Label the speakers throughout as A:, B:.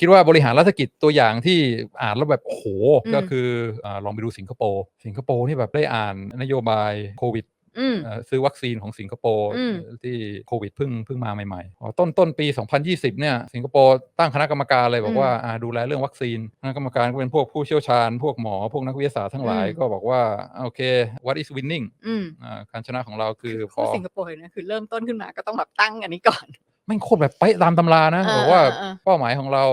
A: คิดว่าบริหารรัฐกิจตัวอย่างที่อ่านแล้วแบบโอ้โห
B: อืม
A: ก็คืออาลองไปดูสิงคโปร์สิงคโปร์นี่แบบได้อ่านนโยบายโควิด
B: อืม
A: เอ่อซื้อวัคซีนของสิงคโปร์
B: อืม
A: ที่โควิดเพิ่งเพิ่งมาใหม่ๆอ๋อต้นต้นปี 2020 เนี่ยสิงคโปร์ตั้งคณะกรรมการเลยบอกว่าอ่าดูแลเรื่องวัคซีน คณะกรรมการก็เป็นพวกผู้เชี่ยวชาญ พวกหมอ พวกนักวิทยาศาสตร์ทั้งหลาย
B: อืม
A: ก็บอกว่า โอเค what is winning
B: อืม
A: อ่าการชนะของเราคือพ
B: คู่
A: อ
B: สิงคโปร์เนี่ยคือเริ่มต้นขึ้นมาก็ต้องแบบตั้งอันนี้ก่อน
A: แม่งโคตรแบบเป๊ะตามตำรานะ
B: อ่า
A: บอกว่า
B: อ่าอ่า
A: เป้าหมายของเรา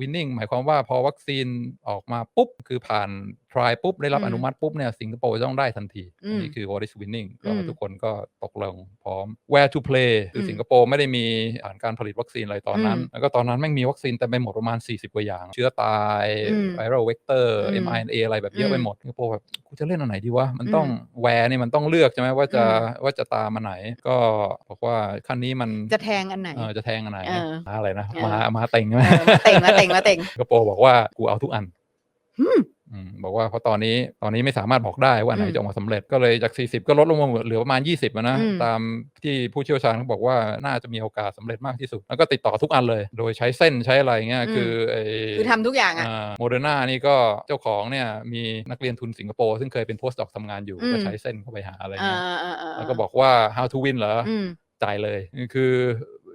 A: winning หมายความว่าพอวัคซีนออกมาปุ๊บ คือผ่าน try ปุ๊บ ได้รับ
B: อืม
A: อนุมัติปุ๊บเนี่ยสิงคโปร์จะต้องได้ทันที
B: อืม
A: นี่คือ what is winning ก็
B: อืม
A: ทุกคนก็ตกลงพร้อม where to play คืออ
B: ม
A: สิงคโปร์ไม่ได้มีผ่านการผลิตวัคซีนอะไรตอนนั้น
B: อืม
A: แล้วก็ตอนนั้นแม่งมีวัคซีนเต็มไปหมดประมาณ 40 กว่าอย่าง เชื้อตาย
B: อืม
A: viral vector
B: อืม
A: mRNA อะไรแบบเยอะ
B: อืม
A: ไปหมดสิงคโปร์แบบกูจะเล่นอันไหนดีวะมัน
B: อืม
A: ต้อง where นี่มันต้องเลือกใช่ไหมว่าจะ
B: อืม
A: ว่าจะตามมาไหน ก็บอกว่าขั้นนี้มัน
B: จะแทงอันไหน
A: เออจะแทงอันไหน
B: เออ
A: มาอะไรนะ
B: เออ
A: มามาเต็งใช่ไหม
B: เออมาเต่งมาเต่งมาเต่ง
A: สิงคโปร์บอกว่ากูเอาทุกอัน
B: อืม
A: อืมบอกว่าเพราะตอนนี้ตอนนี้ไม่สามารถบอกได้ว่าอันไหน
B: อืม
A: จะออกมาสำเร็จก็เลยจาก 40 ก็ลดลงมาเหลือประมาณ 20อะนะ
B: อืม
A: ตามที่ผู้เชี่ยวชาญเขาบอกว่าน่าจะมีโอกาสสำเร็จมากที่สุด แล้วก็ติดต่อทุกอันเลย โดยใช้เส้นใช้อะไรเงี้ยคือไอ
B: คือทำทุกอย่างอะ
A: โมเดอร์นานี่ก็เจ้าของเนี่ยมีนักเรียนทุนสิงคโปร์ซึ่งเคยเป็นโพสต์ดอกทำงานอยู่
B: อืม
A: ก็ใช้เส้นเข้าไปหาอะไร
B: อ่า
A: เงี้ย
B: อ่าอ่า
A: แล้วก็บอกว่า how to win เหรอ
B: อืม
A: จ่ายเลย คือ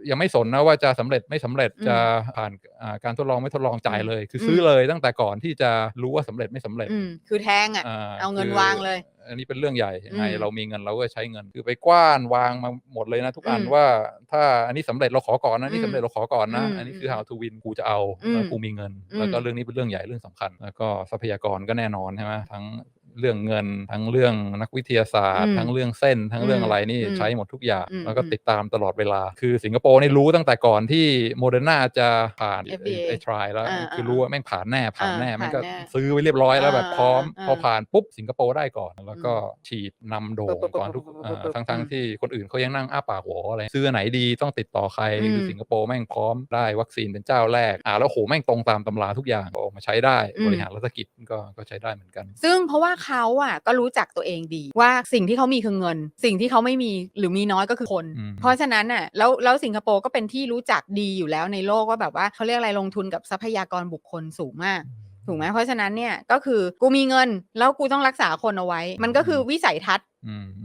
A: ยังไม่สนนะว่าจะสำเร็จไม่สำเร็จ
B: อืม
A: จะผ่านอ่าการทดลองไม่ทดลองจ่ายเลย คืออ
B: ม
A: ซื้อเลยตั้งแต่ก่อนที่จะรู้ว่าสำเร็จไม่สำเร็จ
B: อืมคือแทงอะาเอาเงิน
A: คือ
B: วางเลย
A: อันนี้เป็นเรื่องใหญ่ยังไง
B: อืม
A: เรามีเงินเราก็ใช้เงิน คือไปกว้านวางมาหมดเลยนะทุกอัน
B: อืม
A: ว่า ถ้าอันนี้สำเร็จเราขอก่อนนะอันนี่
B: อืม
A: สำเร็จเราขอก่อนนะ
B: อืม
A: อันนี้คือ how to win กูจะเอา
B: อืม
A: แล้วกูมีเงิน
B: อืม
A: แล้วก็เรื่องนี้เป็นเรื่องใหญ่เรื่องสำคัญ แล้วก็ทรัพยากรก็แน่นอนใช่ไหมทั้ง เรื่องเงิน ทั้งเรื่องนักวิทยาศาสตร์
B: อืม
A: ทั้งเรื่องเส้น ทั้งเรื่อง
B: อืม
A: อะไรนี่
B: อืม
A: ใช้หมดทุกอย่าง
B: อืม
A: แล้วก็
B: อืม
A: ติดตามตลอดเวลา คือสิงคโปร์นี่รู้ตั้งแต่ก่อนที่โมเดอร์นาจะผ่าน
B: FDA
A: ไอ้ try แล้ว
B: อ่า
A: คือ
B: อ่า
A: รู้ว่าแม่งผ่านแน่ผ่านแน่
B: อ่า
A: แม่งก็
B: ผ่านแน่
A: ซื้อไว้เรียบร้อยแล้วแบบพร้อม
B: อ่า
A: พอ
B: อ่า
A: ผ่านปุ๊บสิงคโปร์ได้ก่อน แล้วก็ฉีดนำโด่ง
B: ปุ๊บปุ๊บ
A: ก่อนทุก
B: ปุ๊บ
A: อ่า
B: ปุ๊บ
A: ทั้งทั้ง
B: อืม
A: ที่คนอื่นเขายังนั่งอ้าปากโหวอะไรซื้ออันไหนดีต้องติดต่อใคร
B: อืม
A: คือสิงคโปร์แม่งพร้อมได้วัคซีนเป็นเจ้าแรกอ่าแล้วโหแม่งตรงตามตำราทุกอย่างออกมาใช้ได้
B: อืม
A: บริหารรัฐกิจก็ก็ใช้ได้เหมือนกัน
B: ซึ่งเพราะว่าเขาอะก็รู้จักตัวเองดีว่าสิ่งที่เขามีคือเงิน สิ่งที่เขาไม่มีหรือมีน้อยก็คือคน
A: อืม
B: เพราะฉะนั้นน่ะแล้วแล้วสิงคโปร์ก็เป็นที่รู้จักดีอยู่แล้วในโลกว่าแบบว่าเขาเรียกอะไรลงทุนกับทรัพยากรบุคคลสูงมาก ถูกไหมเพราะฉะนั้นเนี่ยก็คือกูมีเงินแล้วกูต้องรักษาคนเอาไว้ มันก็คือวิสัยทัศน์
A: อืม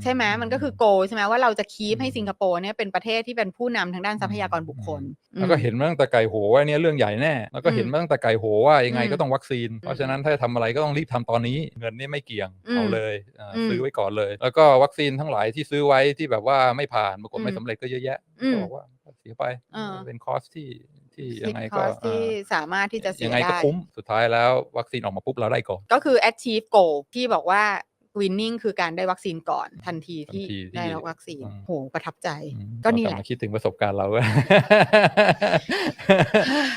B: ใช่ไหมมันก็คือโกใช่ไหมว่าเราจะคีปให้
A: อืม
B: สิงคโปร์เนี่ยเป็นประเทศที่เป็นผู้นำทางด้านทรัพยากรบุคคล
A: แล้วก็เห็นมาตั้งแต่ไก่โหว่าเนี่ยเรื่องใหญ่แน่ แล้วก็เห็นมาตั้งแต่ไก่โหว่ายังไง
B: อืม
A: ก็ต้องวัคซีน เพราะฉะนั้นถ้าจะทำอะไรก็ต้องรีบทำตอนนี้ เงินนี่ไม่เกี่ยง
B: อืม
A: เอาเลยอ่า
B: อืม
A: ซื้อไว้ก่อนเลย แล้วก็วัคซีนทั้งหลายที่ซื้อไว้ที่แบบว่าไม่ผ่านปรากฏไม่
B: อืม
A: สำเร็จก็เยอะแยะ
B: อืม
A: ก็บอกว่าเสียไป
B: เออ
A: เป็นคอสที่ที่
B: ซิ
A: ยังไง
B: ค
A: ก็
B: อสที่
A: อ่า
B: สามารถที่จะเสี
A: ยั
B: ย
A: งไงก็
B: ได้
A: คุ้มสุดท้ายแล้ววัคซีนออกมาปุ๊บเราได้ก่อน
B: ก็คือ achieve goal ที่บอกว่า winning คือการได้วัคซีนก่อนทันทีที่
A: ทันทีที่
B: ได้รับวัคซีน
A: อืม
B: โหประทับใจ
A: อืม
B: ก็นี่แห
A: เรา
B: ละ
A: มาคิดถึงประสบการณ์เรา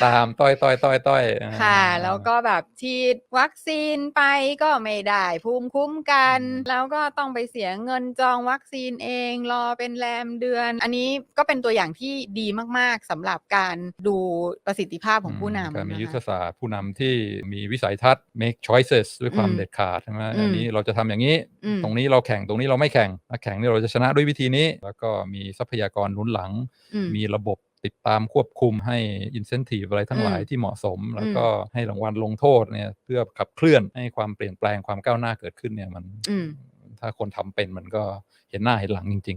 A: ตามต้อยต้อยต้อยต้อยอ่า
B: ค่ะ แล้วก็แบบฉีดวัคซีนไปก็ไม่ได้ภูมิคุ้มกัน
A: อืม
B: แล้วก็ต้องไปเสียเงินจองวัคซีนเองรอเป็นแรมเดือน อันนี้ก็เป็นตัวอย่างที่ดีมากๆสำหรับการดูประสิทธิภาพของผู้นำ
A: การมี
B: นะคะ
A: ยุทธศาสตร์ผู้นำที่มีวิสัยทัศน์ make choices ด้วยความ
B: อืม
A: เด็ดขาดใช่ไหม
B: อืม
A: อันนี้เราจะทำอย่างนี้
B: อืม
A: ตรงนี้เราแข่งตรงนี้เราไม่แข่งถ้าแข่งนี่เราจะชนะด้วยวิธีนี้ แล้วก็มีทรัพยากรหนุนหลัง
B: อืม
A: มีระบบติดตามควบคุมให้ incentive อะไรทั้งหลาย
B: อืม
A: ที่เหมาะสม แล้วก็ให้รางวัลลงโทษเนี่ยเพื่อขับเคลื่อนให้ความเปลี่ยนแปลงความก้าวหน้าเกิดขึ้นเนี่ยมัน
B: อืม
A: ถ้าคนทำเป็นมันก็เห็นหน้าเห็นหลังจริง